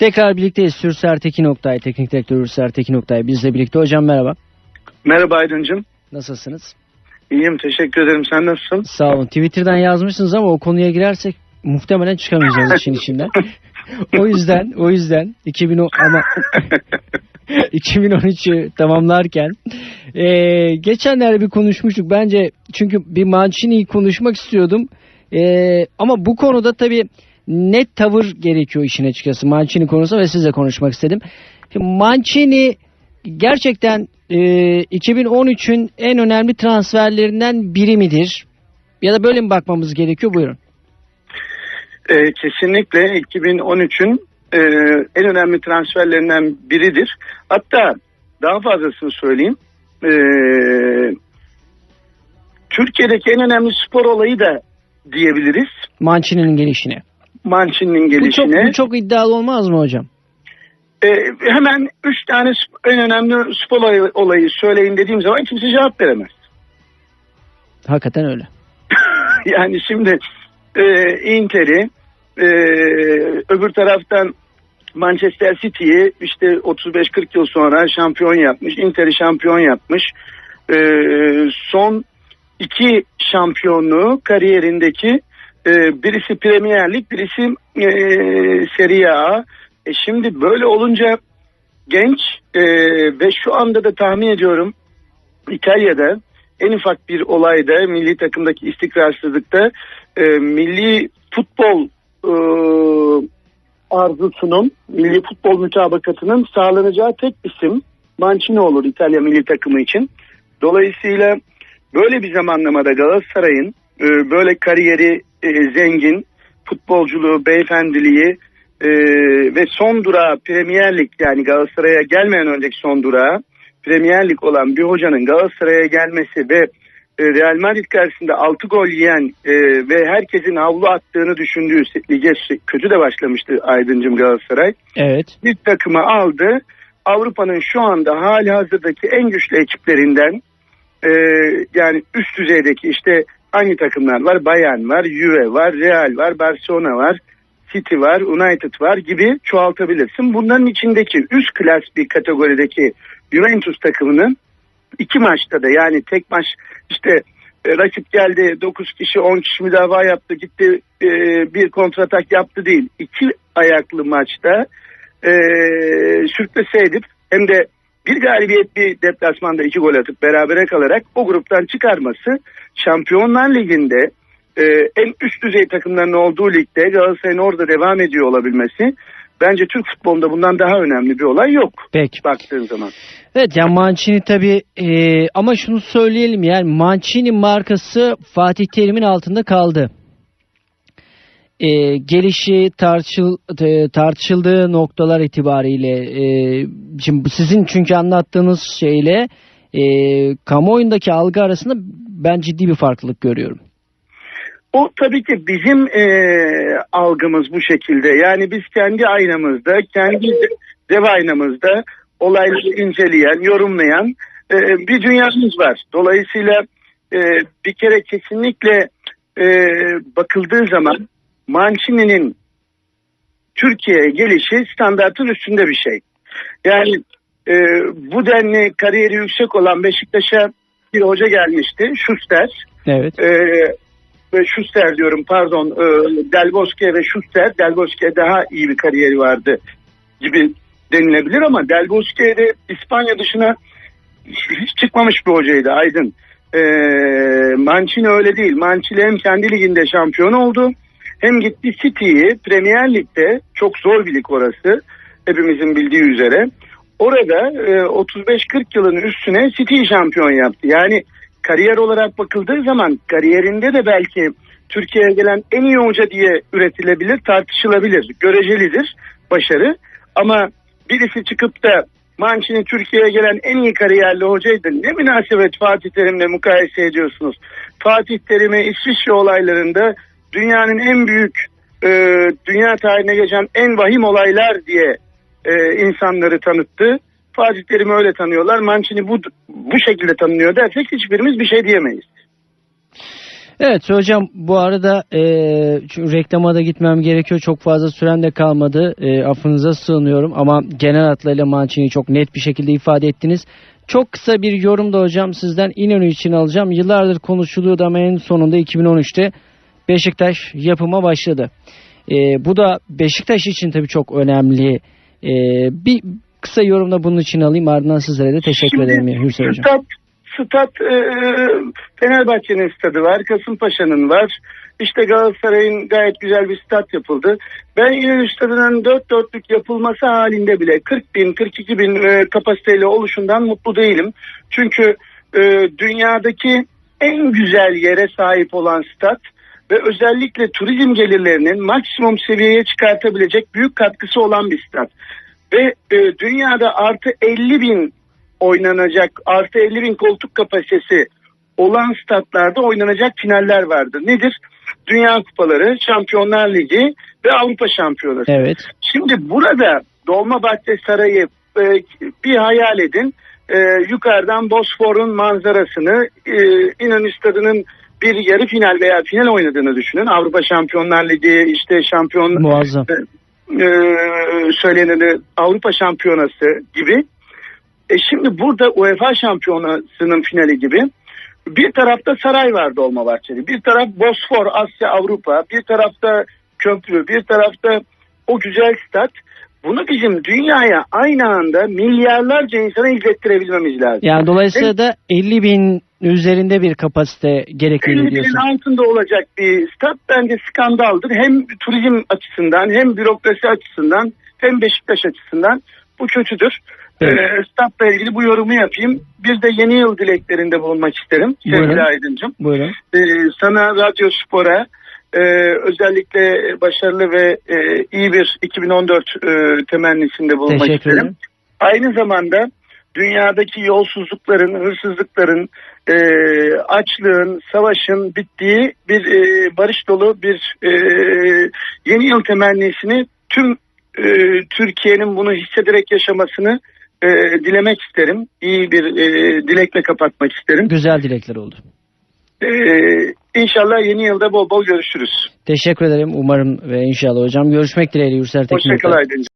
Tekrar birlikteyiz. Sürser Tekin Oktay, Teknik Direktör Sürser Tekin Oktay bizle birlikte. Hocam merhaba. Merhaba Aydıncığım. Nasılsınız? İyiyim teşekkür ederim. Sen nasılsın? Sağ olun. Twitter'dan yazmışsınız ama o konuya girersek muhtemelen çıkamayacağız işin içinden. o yüzden o yüzden 2010 ama 2013'ü tamamlarken e, geçenlerde bir konuşmuştuk. Bence çünkü bir Mancini'yi konuşmak istiyordum. E, ama bu konuda tabii net tavır gerekiyor işin açıkçası Mancini konusu ve sizle konuşmak istedim. Mancini gerçekten e, 2013'ün en önemli transferlerinden biri midir? Ya da böyle mi bakmamız gerekiyor? Buyurun. Ee, kesinlikle 2013'ün e, en önemli transferlerinden biridir. Hatta daha fazlasını söyleyeyim. Ee, Türkiye'deki en önemli spor olayı da diyebiliriz. Mancini'nin gelişine. Mancini'nin Bu çok, gelişine. bu çok iddialı olmaz mı hocam? Ee, hemen üç tane en önemli spor olayı söyleyin dediğim zaman kimse cevap veremez. Hakikaten öyle. yani şimdi e, Inter'i e, öbür taraftan Manchester City'yi işte 35-40 yıl sonra şampiyon yapmış. Inter'i şampiyon yapmış. E, son iki şampiyonluğu kariyerindeki e, birisi Premier Lig, birisi e, Serie A. E, şimdi böyle olunca genç e, ve şu anda da tahmin ediyorum İtalya'da en ufak bir olayda milli takımdaki istikrarsızlıkta e, milli futbol e, arzusunun, milli futbol mütabakatının sağlanacağı tek isim Mancini olur İtalya milli takımı için. Dolayısıyla böyle bir zamanlamada Galatasaray'ın e, böyle kariyeri e, zengin, futbolculuğu, beyefendiliği e, ve son durağı Premier Lig yani Galatasaray'a gelmeden önceki son durağı Premier Lig olan bir hocanın Galatasaray'a gelmesi ve e, Real Madrid karşısında 6 gol yiyen e, ve herkesin havlu attığını düşündüğü lige kötü de başlamıştı Aydıncım Galatasaray. Evet. Bir takımı aldı. Avrupa'nın şu anda hali hazırdaki en güçlü ekiplerinden e, yani üst düzeydeki işte hangi takımlar var? Bayern var, Juve var, Real var, Barcelona var, City var, United var gibi çoğaltabilirsin. Bunların içindeki üst klas bir kategorideki Juventus takımının iki maçta da yani tek maç işte e, rakip geldi 9 kişi 10 kişi müdafaa yaptı gitti e, bir kontratak yaptı değil. iki ayaklı maçta e, sürklese edip hem de bir galibiyet bir deplasmanda iki gol atıp berabere kalarak o gruptan çıkarması Şampiyonlar Ligi'nde e, en üst düzey takımların olduğu ligde Galatasaray'ın orada devam ediyor olabilmesi bence Türk futbolunda bundan daha önemli bir olay yok Peki. baktığın zaman. Evet yani Mancini tabii e, ama şunu söyleyelim yani Mancini markası Fatih Terim'in altında kaldı. E, gelişi tartışıl, e, tartışıldığı noktalar itibariyle e, şimdi sizin çünkü anlattığınız şeyle e, kamuoyundaki algı arasında ben ciddi bir farklılık görüyorum. O tabii ki bizim e, algımız bu şekilde. Yani biz kendi aynamızda, kendi dev aynamızda olayları inceleyen, yorumlayan e, bir dünyamız var. Dolayısıyla e, bir kere kesinlikle e, bakıldığı zaman Mancini'nin Türkiye'ye gelişi standartın üstünde bir şey. Yani e, bu denli kariyeri yüksek olan Beşiktaş'a bir hoca gelmişti, Schuster. Evet. E, ve Schuster diyorum pardon e, Del Bosque ve Schuster Del Bosque daha iyi bir kariyeri vardı gibi denilebilir ama Del Bosque de İspanya dışına hiç çıkmamış bir hocaydı Aydın. E, Mancini öyle değil. Mancini hem kendi liginde şampiyon oldu hem gitti City'yi Premier Lig'de çok zor bir lig orası hepimizin bildiği üzere. Orada e, 35-40 yılın üstüne City'yi şampiyon yaptı. Yani kariyer olarak bakıldığı zaman kariyerinde de belki Türkiye'ye gelen en iyi hoca diye üretilebilir, tartışılabilir, görecelidir başarı. Ama birisi çıkıp da Mancini Türkiye'ye gelen en iyi kariyerli hocaydı. Ne münasebet Fatih Terim'le mukayese ediyorsunuz. Fatih Terim'i İsviçre olaylarında dünyanın en büyük, e, dünya tarihine geçen en vahim olaylar diye e, insanları tanıttı. Fatih Terim'i öyle tanıyorlar. Mancini bu bu şekilde tanınıyor dersek hiçbirimiz bir şey diyemeyiz. Evet hocam bu arada e, reklama da gitmem gerekiyor. Çok fazla süren de kalmadı. E, affınıza sığınıyorum ama genel hatlarıyla Mancini'yi çok net bir şekilde ifade ettiniz. Çok kısa bir yorum da hocam sizden İnönü için alacağım. Yıllardır konuşuluyordu ama en sonunda 2013'te Beşiktaş yapıma başladı. E, bu da Beşiktaş için tabii çok önemli. E, bir kısa yorumda bunun için alayım ardından sizlere de teşekkür Şimdi ederim Hüseyin hocam. Stat, stat e, Fenerbahçe'nin stadı var, Kasımpaşa'nın var. İşte Galatasaray'ın gayet güzel bir stat yapıldı. Ben İnönü Stadı'nın dört dörtlük yapılması halinde bile 40 bin, 42 bin e, kapasiteyle oluşundan mutlu değilim. Çünkü e, dünyadaki en güzel yere sahip olan stat ve özellikle turizm gelirlerinin maksimum seviyeye çıkartabilecek büyük katkısı olan bir stat. Ve e, dünyada artı 50 bin oynanacak artı 50 bin koltuk kapasitesi olan statlarda oynanacak finaller vardır. Nedir? Dünya Kupaları, Şampiyonlar Ligi ve Avrupa Şampiyonası. Evet. Şimdi burada Dolmabahçe Sarayı e, bir hayal edin. E, yukarıdan Bosfor'un manzarasını e, İnönü Stadı'nın bir yarı final veya final oynadığını düşünün. Avrupa Şampiyonlar Ligi işte şampiyon Muazzam. e, söyleneni Avrupa Şampiyonası gibi. E şimdi burada UEFA Şampiyonası'nın finali gibi bir tarafta saray var Dolmabahçe'de. Bir taraf Bosfor, Asya, Avrupa. Bir tarafta köprü, bir tarafta o güzel stat. Bunu bizim dünyaya aynı anda milyarlarca insana izlettirebilmemiz lazım. Yani dolayısıyla da 50 bin üzerinde bir kapasite gerekiyor 50 diyorsun. altında olacak bir stat bence skandaldır. Hem turizm açısından hem bürokrasi açısından hem Beşiktaş açısından bu kötüdür. Evet. Ee, statla ilgili bu yorumu yapayım. Bir de yeni yıl dileklerinde bulunmak isterim sevgili Aydıncığım. Buyurun. Ee, sana Radyo Spor'a e, özellikle başarılı ve e, iyi bir 2014 e, temennisinde bulunmak Teşekkür isterim. ederim. Aynı zamanda dünyadaki yolsuzlukların, hırsızlıkların, e, açlığın, savaşın bittiği bir e, barış dolu bir e, yeni yıl temennisini tüm e, Türkiye'nin bunu hissederek yaşamasını e, dilemek isterim. İyi bir e, dilekle kapatmak isterim. Güzel dilekler oldu. E, inşallah yeni yılda bol bol görüşürüz. Teşekkür ederim. Umarım ve inşallah hocam. Görüşmek dileğiyle Yürsel Tekin. Hoşçakal Aydın.